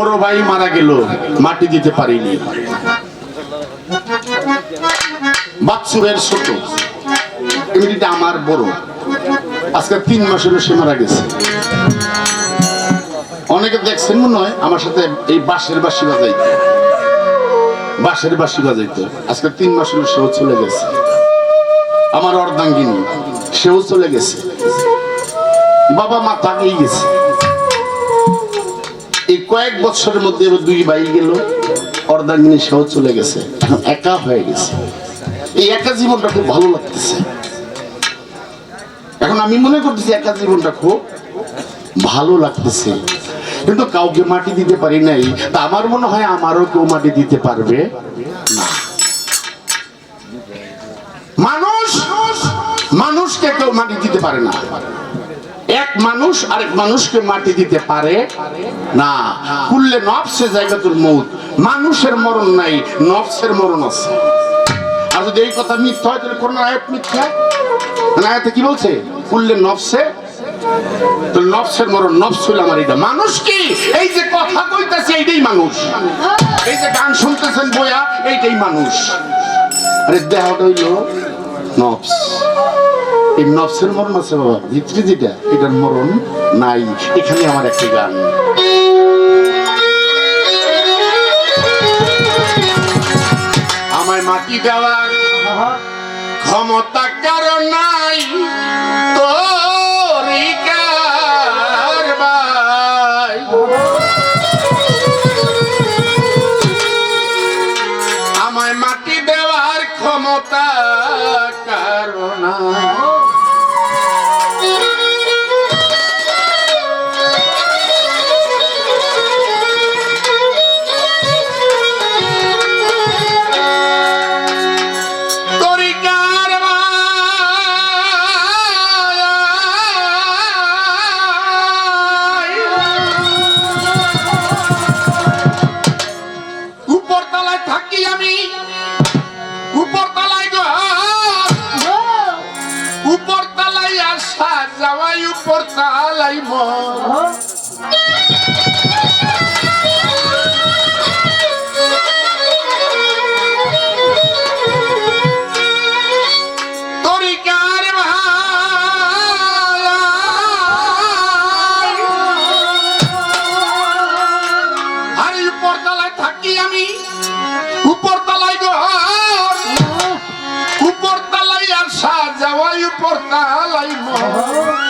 বড় ভাই মারা গেল, মাটি দিতে পারিনি। বাচ্চুরের ছোট এমনিটা আমার বড়। আজকে তিন মাস সে মারা গেছে। অনেকে দেখছেন মনে হয় আমার সাথে এই বাঁশের বাসি বাজাইতো। বাঁশের বাসি বাজাইতো। আজকে তিন মাস সেও চলে গেছে। আমার অর্ধাঙ্গিনী, সেও চলে গেছে। বাবা মা তাকেই গেছে। এই কয়েক বছরের মধ্যে দুই ভাই গেল অর্ধাঙ্গিনী সেও চলে গেছে, একা হয়ে গেছে। এই একা জীবনটা খুব ভালো লাগতেছে। এখন আমি মনে করতেছি একা জীবনটা খুব ভালো লাগতেছে। কিন্তু কাউকে মাটি দিতে পারি নাই, তা আমার মনে হয় আমারও কেউ মাটি দিতে পারবে না। মানুষ, মানুষকে কেউ মাটি দিতে পারে না। এক মানুষ আরেক মানুষকে মাটি দিতে পারে? না। কুললে নফসে জায়গাতুল মৌত মানুষের মরণ নাই, নফসের মরণ আছে। আর যদি এই কথা মিথ্যা হয়, তাহলে কোন আয়াত মিথ্যা? আয়াতে কি বলছে? কুললে নফসে তো নফসের মরণ, নফস হইল আমার এটা মানুষ কি? এই যে কথা কইতেছে, এইটাই মানুষ। এই যে গান শুনতেছেন বয়া, এইটাই মানুষ। আরে দেহটা হইল নফস। এই নফসের মরণ আছে বাবা ভিতরে যেটা এটার মরণ নাই। এখানে আমার একটা গান। আমায় মাটি দেওয়ার ক্ষমতা কারণ নাই। যাওয়াই উপর তালাই মন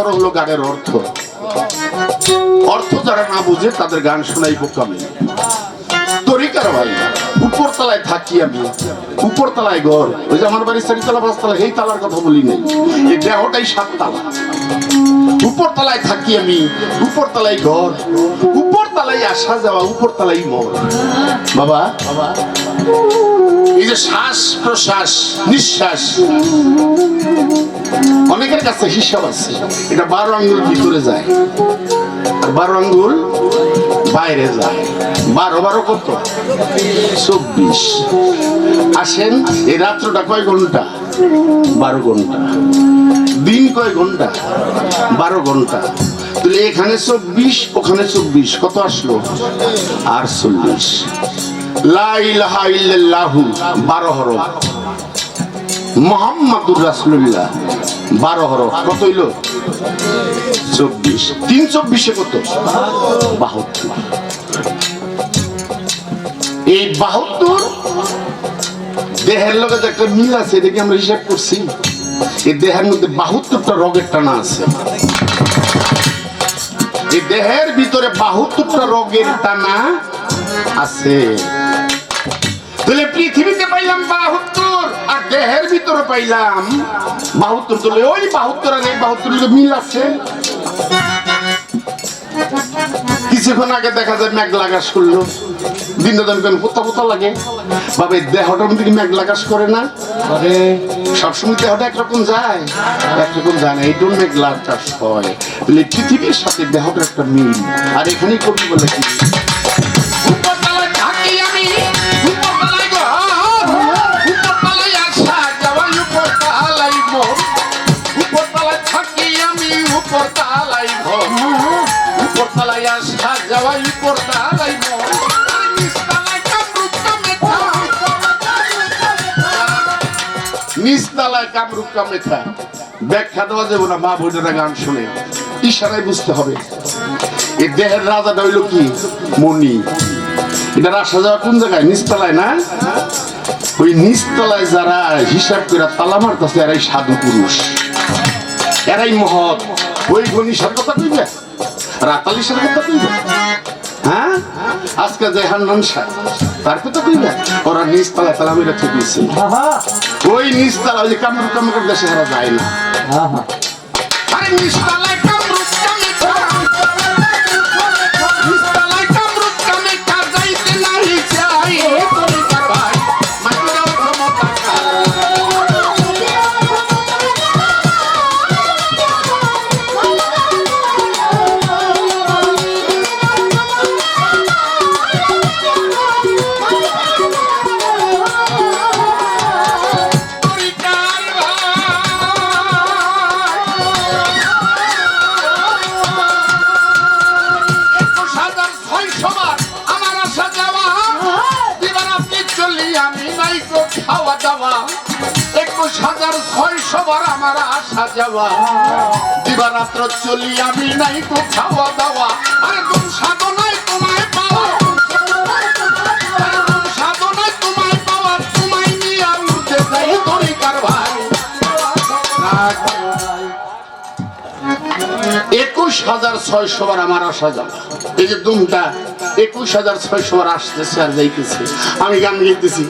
বড় হলো গানের অর্থ। অর্থ যারা না বুঝে তাদের গান শোনাই বোকামি তরিকার ভাই উপর তলায় থাকি আমি। উপর তলায় ঘর। ওই যে আমার বাড়ির চারিতলা পাঁচতলা, এই তালার কথা বলি নাই। এই দেহটাই সাততলা। উপর তলায় থাকি আমি উপর তলায় ঘর। উপর তলায় আসা যাওয়া উপর তলায় মর। বাবা, এই যে শ্বাস প্রশ্বাস, নিঃশ্বাস। অনেকের কাছে হিসাব আছে। এটা বারো আঙ্গুল ভিতরে যায়। বারো আঙ্গুল বাইরে যায়। বারো বারো কত? চব্বিশ। আসেন, এই রাত্রটা কয় ঘণ্টা? বারো ঘণ্টা। দিন কয় ঘণ্টা? বারো ঘণ্টা। তাহলে এখানে চব্বিশ, ওখানে চব্বিশ। কত আসলো? আর চল্লিশ। লাইলাহু বারো হরফ। মোহাম্মদুর রাসুল্লাহ বারো হরফ। কত হইল? চব্বিশ। তিন চব্বিশে কত? বাহাত্তর। এই বাহাত্তর দেহের লগে যে একটা মিল আছে, এটা কি আমরা হিসাব করছি? এই দেহের মধ্যে বাহাত্তরটা রগের টানা আছে। এই দেহের ভিতরে বাহাত্তরটা রোগের টানা আছে। তাহলে পৃথিবীতে পাইলাম বাহাত্তর। আর দেহের ভিতরে পাইলাম। বাহাত্তর ওই বাহাত্তর আর বাহাত্তর মিল আছে। কিছুক্ষণ আগে দেখা যায় লাগাস করল। বিনোদন কেন পোতা পোতা লাগে। এই দেহটা দিকে মেঘ লাগাস করে না। আরে। সবসময় দেহটা একরকম যায়। একরকম যায় না এই জন্য মেঘ লাগাস হয় পৃথিবীর সাথে দেহটা একটা মিল। আর এখানেই কবি বলে কি? কামরূপ কামেথা। ব্যাখ্যা দেওয়া যাবে না, মা বোনেরা গান শুনে। ইশারায় বুঝতে হবে। এই দেহের রাজাটা হইল কি? মণি এটা আসা যাওয়া কোন জায়গায়? নিচতলায় না? ওই নিচতলায় যারা হিসাব করে তালা মারতেছে, এরাই সাধু পুরুষ। এরাই মহৎ। ওই গণিসার কথা কইবে? রাতালিসের কথা কইবে? হ্যাঁ? আজকে যে নাম শাহ তার কথা কইবে? ওরা নিজ তালা তালা মেরে আহা। ওই তালা ওই কামড় কামড় দেশে হারা যায় না। আরে নিজ কামরূপ খাওয়া দাওয়া একুশ হাজার ছয়শো বার আমার আসা যাওয়া। দিবারাত্র চলি আমি নাই খাওয়া দাওয়া। আরে কোন সাধনায় তোমায় একুশ হাজার ছয়শো বার আমার আসা যাওয়া। এই যে দুমটা একুশ হাজার ছয়শো বার আসতেছে আর যাইতেছে। আমি গান গাইতেছি।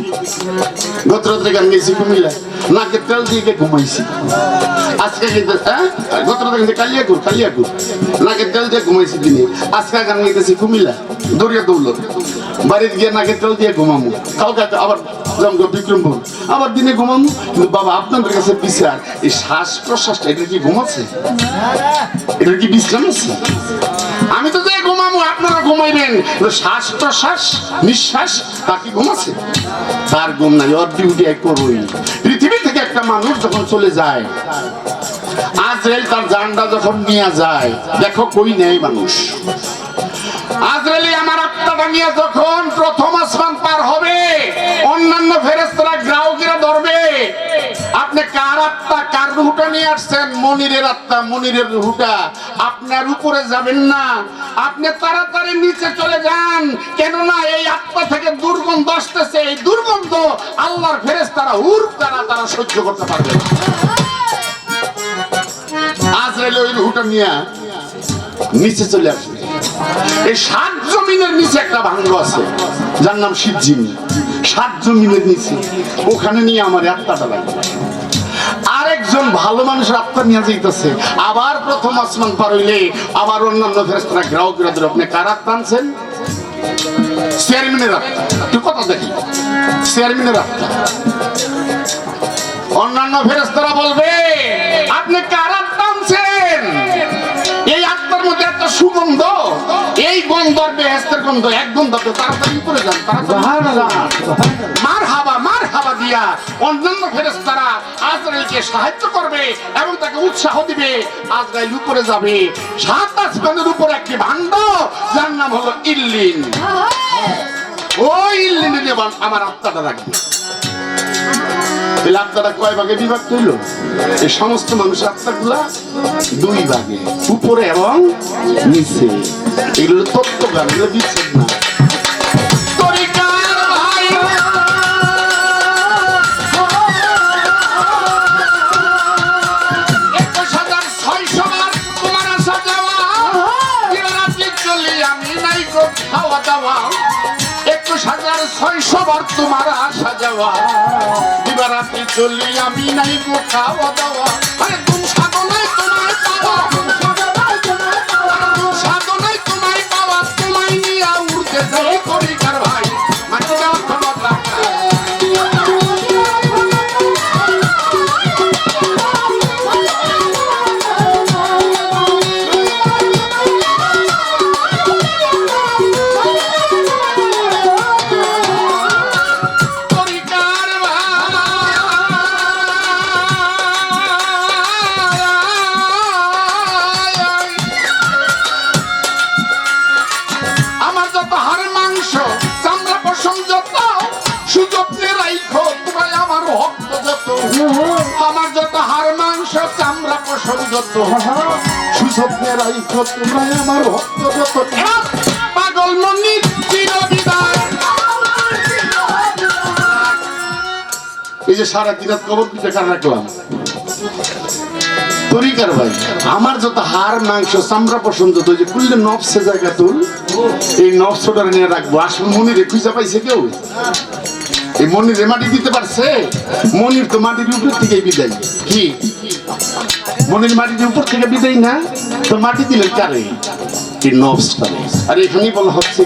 গত রাত্রে গান গাইছি কুমিল্লা নাকে তেল দিয়ে গে ঘুমাইছি। আজকে গাইতে হ্যাঁ? গত রাত্রে গাইতে কালিয়াকুর কালিয়াকুর। নাকে তেল দিয়ে ঘুমাইছি দিনে। আজকে গান গাইতেছি কুমিল্লা, দরিয়া দৌলত। বাড়িতে গিয়ে নাকে তেল দিয়ে ঘুমামু। কালকে আবার জমগো বিক্রমপুর। আবার দিনে ঘুমামু, কিন্তু বাবা আপনাদের কাছে বিচার। এই শ্বাস প্রশ্বাসটা, এটা কি ঘুমাচ্ছে? এটা কি বিশ্রাম আছে? আমি তো যাই ঘুমাবো, আপনারা ঘুমাইবেন। শ্বাস প্রশ্বাস নিঃশ্বাস তা কি ঘুমাচ্ছে তার ঘুম নাই, ওর ডিউটি এক করবই পৃথিবী থেকে একটা মানুষ যখন চলে যায়, আজরাইল তার জানটা যখন নিয়ে যায়, দেখো কই নেই মানুষ। আজরাইলি আমার আত্মাটা নিয়ে যখন প্রথম আসমান পার হবে, অন্যান্য ফেরেস্তরা গ্রাহকেরা ধরবে আপনি কার আত্মা, কার রুহুটা নিয়ে আসছেন? মনিরের আত্মা, মনিরের রুহুটা। আপনার উপরে যাবেন না। আপনি তাড়াতাড়ি নিচে চলে যান। কেননা এই আত্মা থেকে দুর্গন্ধ আসতেছে। এই দুর্গন্ধ আল্লাহর ফেরেস্তারা হুর তারা তারা সহ্য করতে পারবে না। আজরাইল ওই রুহুটা নিয়ে নিচে চলে আসবে। এই সাত জমিনের নিচে একটা ভাঙ্গ আছে। যার নাম শিবজিন। সাত জমিনের নিচে ওখানে নিয়ে আমার আত্মাটা লাগবে। আরেকজন ভালো মানুষের আত্মা নিয়ে যাইতেছে। আবার প্রথম আসমান পার হইলে আবার অন্যান্য ফেরেস্তারা গ্রাহকেরা ধরে আপনি কার আত্মা আনছেন? চেয়ারম্যানের আত্মা একটু কথা দেখি। চেয়ারম্যানের আত্মা অন্যান্য ফেরেস্তারা বলবে, আপনি কার বেহেস্তের গন্ধ এক গন্ধ তো তাড়াতাড়ি উপরে যান মার হাবা মার হাবা দিয়া অন্যান্য ফেরেস্তারা আজরাইলকে সাহায্য করবে এবং তাকে উৎসাহ দিবে। আজরাইল উপরে যাবে। সাত আসমানের উপর একটি ভাণ্ড যার নাম হলো ইল্লিন। ওই ইল্লিনে আমার আত্মাটা রাখবে। তাহলে আত্মাটা কয় ভাগে বিভক্ত হইল? এই সমস্ত মানুষের আত্মাগুলা দুই ভাগে উপরে এবং নিচে। এগুলো তত্ত্ব গান এগুলো বিচ্ছেদ না। হাজার তোমার একুশ হাজার ছয়শো বার তোমার আসা যাওয়া। দিবারাত্রি চলি আমি নাই খাওয়া দাওয়া। আরে তোমায় পাওয়া যত আমার ভক্ত যত। পাগল এই যে সারা দিন রাত কবর পিঠে কার রাখলাম? তরিকার ভাই আমার যত হাড় মাংস চামড়া পছন্দ তো যে খুললে নবসে জায়গা তুল এই নবসটা নিয়ে রাখব। আসলে মনিরে খুঁজে পাইছে কেউ? এই মনিরে মাটি দিতে পারছে? মনির তো মাটির উপর থেকে বিদায়। কি? মনির মাটির উপর থেকে বিদায় না, তো মাটি দিলেন কারে? কি নবস আর এখানেই বলা হচ্ছে